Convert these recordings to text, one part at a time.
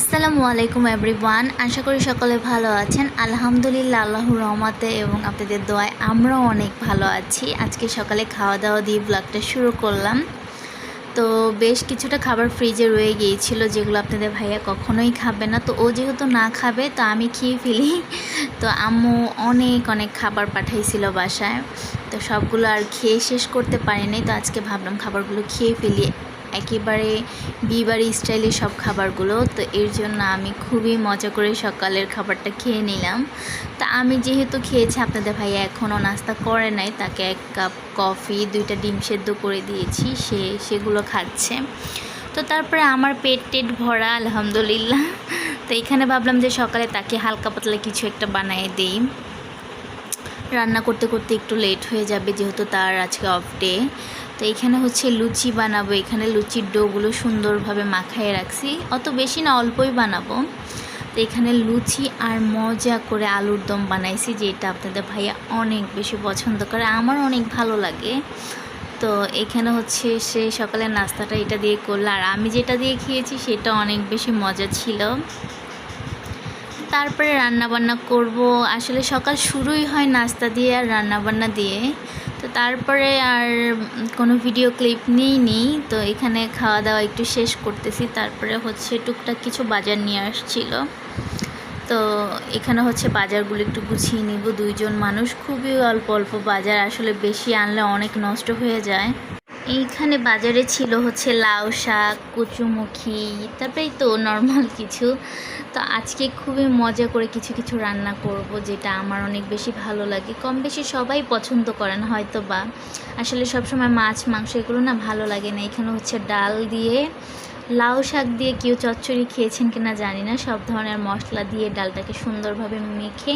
আসসালামু আলাইকুম এভরিওয়ান। আশা করি সকলে ভালো আছেন। আলহামদুলিল্লাহ, আল্লাহর রহমতে এবং আপনাদের দোয়ায় আমরাও অনেক ভালো আছি। আজকে সকালে খাওয়া দাওয়া দিয়ে ব্লগটা শুরু করলাম। তো বেশ কিছুটা খাবার ফ্রিজে রয়ে গিয়েছিল, যেগুলো আপনাদের ভাইয়া কখনোই খাবে না। তো ও যেহেতু না খাবে, তো আমি খেয়ে ফেলি। তো আম্মু অনেক অনেক খাবার পাঠাইছিল বাসায়। তো সবগুলো আর খেয়ে শেষ করতে পারিনি। তো আজকে ভাবলাম খাবারগুলো খেয়ে ফেলি। একেবারে বিবাড়ি স্টাইলের সব খাবারগুলো, তো এর জন্য আমি খুবই মজা করে সকালের খাবারটা খেয়ে নিলাম। তা আমি যেহেতু খেয়েছি, আপনাদের ভাইয়া এখনও নাস্তা করে নাই, তাকে এক কাপ কফি, দুইটা ডিম সেদ্ধ করে দিয়েছি, সে সেগুলো খাচ্ছে। তো তারপরে আমার পেট টেট ভরা, আলহামদুলিল্লাহ। তো এখানে ভাবলাম যে সকালে তাকে হালকা পাতলা কিছু একটা বানিয়ে দিই। রান্না করতে করতে একটু লেট হয়ে যাবে, যেহেতু তার আজকে অফ ডে তো এখানে হচ্ছে লুচি বানাবো। এখানে লুচির ডোগুলো সুন্দরভাবে মাখায় রাখছি। অত বেশি না, অল্পই বানাবো। তো এখানে লুচি আর মজা করে আলুর দম বানাইছি, যেটা আপনাদের ভাইয়া অনেক বেশি পছন্দ করে, আমার অনেক ভালো লাগে। তো এখানে হচ্ছে সে সকালের নাস্তাটা এটা দিয়ে করল। আর আমি যেটা দিয়ে খেয়েছি, সেটা অনেক বেশি মজা ছিল। তারপরে রান্না বান্না করব। আসলে সকাল শুরুই হয় নাস্তা দিয়ে আর রান্না বান্না দিয়ে। তো তারপরে আর কোনো ভিডিও ক্লিপ নিইনি তো এখানে খাওয়া দাওয়া একটু শেষ করতেছি। তারপরে হচ্ছে টুকটাক কিছু বাজার নিয়ে আসছিল। তো এখানে হচ্ছে বাজারগুলো একটু গুছিয়ে নিব। দুইজন মানুষ খুবই অল্প অল্প বাজার। আসলে বেশি আনলে অনেক নষ্ট হয়ে যায়। এইখানে বাজারে ছিল হচ্ছে লাউ শাক, কচুমুখী, তারপরে তো নর্মাল কিছু। তো আজকে খুবই মজা করে কিছু কিছু রান্না করব যেটা আমার অনেক বেশি ভালো লাগে। কম বেশি সবাই পছন্দ করেন হয়তো বা আসলে সবসময় মাছ, মাংস এগুলো না ভালো লাগে না। এখানে হচ্ছে ডাল দিয়ে, লাউ শাক দিয়ে কেউ চচ্চড়ি খেয়েছেন কিনা জানি না। সব ধরনের মশলা দিয়ে ডালটাকে সুন্দরভাবে মেখে,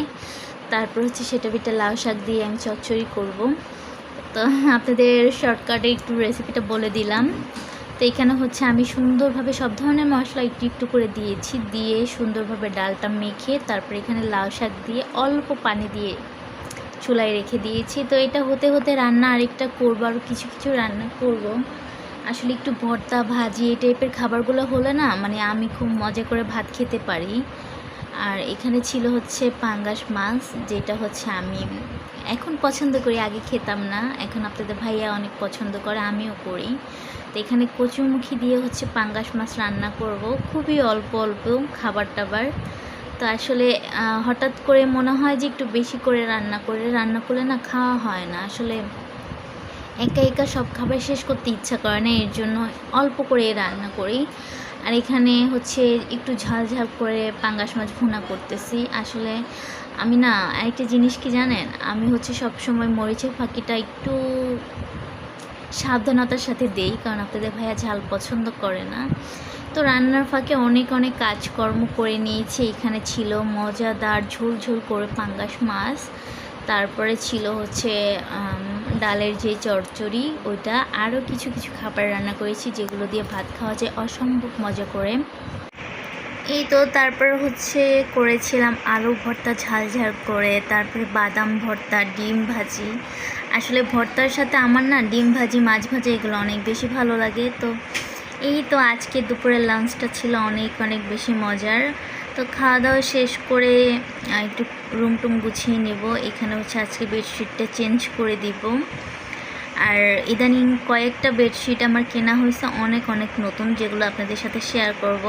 তারপর হচ্ছে সেটা বিটা লাউ শাক দিয়ে আমি চচ্চড়ি করব। তো আপনাদের শর্টকাটে একটু রেসিপিটা বলে দিলাম। তো এখানে হচ্ছে আমি সুন্দরভাবে সব ধরনের মশলা একটু একটু করে দিয়েছি। দিয়ে সুন্দরভাবে ডালটা মেখে তারপর এখানে লাউ শাক দিয়ে অল্প পানি দিয়ে চুলায় রেখে দিয়েছি। তো এটা হতে হতে রান্না আরেকটা করব আরও কিছু কিছু রান্না করব। আসলে একটু ভর্তা ভাজি এই টাইপের খাবারগুলো হলে না মানে আমি খুব মজা করে ভাত খেতে পারি। আর এখানে ছিল হচ্ছে পাঙ্গাস মাছ, যেটা হচ্ছে আমি এখন পছন্দ করি, আগে খেতাম না। এখন আপনাদের ভাইয়া অনেক পছন্দ করে, আমিও করি। তো এখানে কচুমুখী দিয়ে হচ্ছে পাঙ্গাস মাছ রান্না করব। খুবই অল্প অল্প খাবার টাবার। তো আসলে হঠাৎ করে মনে হয় যে একটু বেশি করে রান্না করে রান্না করলে না খাওয়া হয় না। আসলে একা একা সব খাবার শেষ করতে ইচ্ছা করে না, এর জন্য অল্প করে রান্না করি। আর এখানে হচ্ছে একটু ঝাল ঝাল করে পাঙ্গাস মাছ ভুনা করতেছি। আসলে আমি না, আরেকটা জিনিস কি জানেন? আমি হচ্ছে সব সময় মরিচের ফাঁকিটা একটু সাবধানতার সাথে দেই, কারণ আপনাদের ভাইয়া ঝাল পছন্দ করে না। তো রান্নার ফাঁকে অনেক অনেক কাজকর্ম করে নিয়েছি। এখানে ছিল মজাদার ঝোল ঝোল করে পাঙ্গাস মাছ। তারপরে ছিল হচ্ছে ডালের যে চচ্চড়ি, ওইটা আরও কিছু কিছু খাবার রান্না করেছি যেগুলো দিয়ে ভাত খাওয়া যায় অসম্ভব মজা করে। এই তো তারপর হচ্ছে করেছিলাম আলু ভর্তা ঝাল ঝাল করে, তারপরে বাদাম ভর্তা, ডিম ভাজি। আসলে ভর্তার সাথে আমার না ডিম ভাজি, মাছ ভাজি এগুলো অনেক বেশি ভালো লাগে। তো এই তো আজকে দুপুরের লাঞ্চটা ছিল অনেক অনেক বেশি মজার। তো খাওয়া দাওয়া শেষ করে একটু রুম টুম গুছিয়ে নেব। এখানে হচ্ছে আজকে বেডশিটটা চেঞ্জ করে দিব। আর ইদানিং কয়েকটা বেডশিট আমার কেনা হয়েছে, অনেক অনেক নতুন, যেগুলো আপনাদের সাথে শেয়ার করব।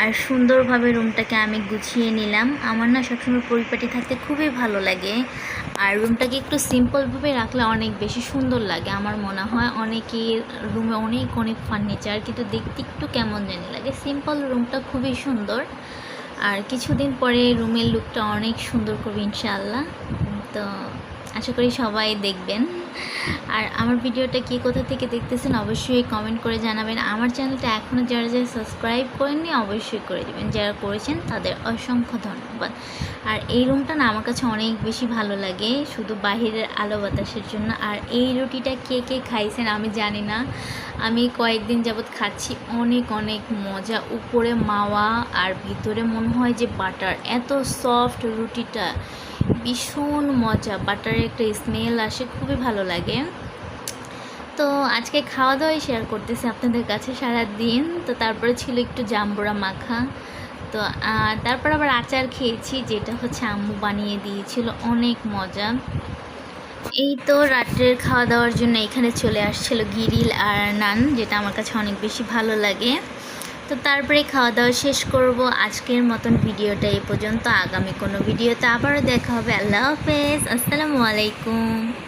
আর সুন্দরভাবে রুমটাকে আমি গুছিয়ে নিলাম। আমার না সবসময় পরিপাটি থাকতে খুবই ভালো লাগে। আর রুমটাকে একটু সিম্পলভাবে রাখলে অনেক বেশি সুন্দর লাগে। আমার মনে হয় অনেকের রুমে অনেক অনেক ফার্নিচার কিন্তু দেখতে একটু কেমন জানি লাগে। সিম্পল রুমটা খুবই সুন্দর। আর কিছুদিন পরে রুমের লুকটা অনেক সুন্দর করবে ইনশাআল্লাহ। তো আশা করি সবাই দেখবেন। আর আমার ভিডিওটা কি কোথা থেকে দেখতেছেন অবশ্যই কমেন্ট করে জানাবেন। আমার চ্যানেলটা এখনও যারা যারা সাবস্ক্রাইব করেননি অবশ্যই করে দেবেন। যারা করেছেন তাদের অসংখ্য ধন্যবাদ। আর এই রুমটা না আমার কাছে অনেক বেশি ভালো লাগে, শুধু বাহিরের আলো বাতাসের জন্য। আর এই রুটিটা কে কে খাইছেন আমি জানি না। আমি কয়েকদিন যাবৎ খাচ্ছি, অনেক অনেক মজা। উপরে মাওয়া আর ভিতরে মনে হয় যে বাটার। এত সফট রুটিটা। ভীষণ মজা। বাটারের একটা স্মেল আসে, খুবই ভালো লাগে। তো আজকে খাওয়া দাওয়াই শেয়ার করতেছি আপনাদের কাছে সারা দিন তো তারপরে ছিল একটু জাম্বুরা মাখা। তো তারপর আবার আচার খেয়েছি, যেটা হচ্ছে আম্মু বানিয়ে দিয়েছিল। অনেক মজা। এই তো রাত্রের খাওয়া দাওয়ার জন্য এখানে চলে আসছিল গিরিল আর নান, যেটা আমার কাছে অনেক বেশি ভালো লাগে। তো তারপরে খাওয়া দাওয়া শেষ করব। আজকের মতন ভিডিওটা এই পর্যন্ত। আগামী কোনো ভিডিওতে আবারও দেখা হবে। আল্লাহ হাফেজ। আসসালামু আলাইকুম।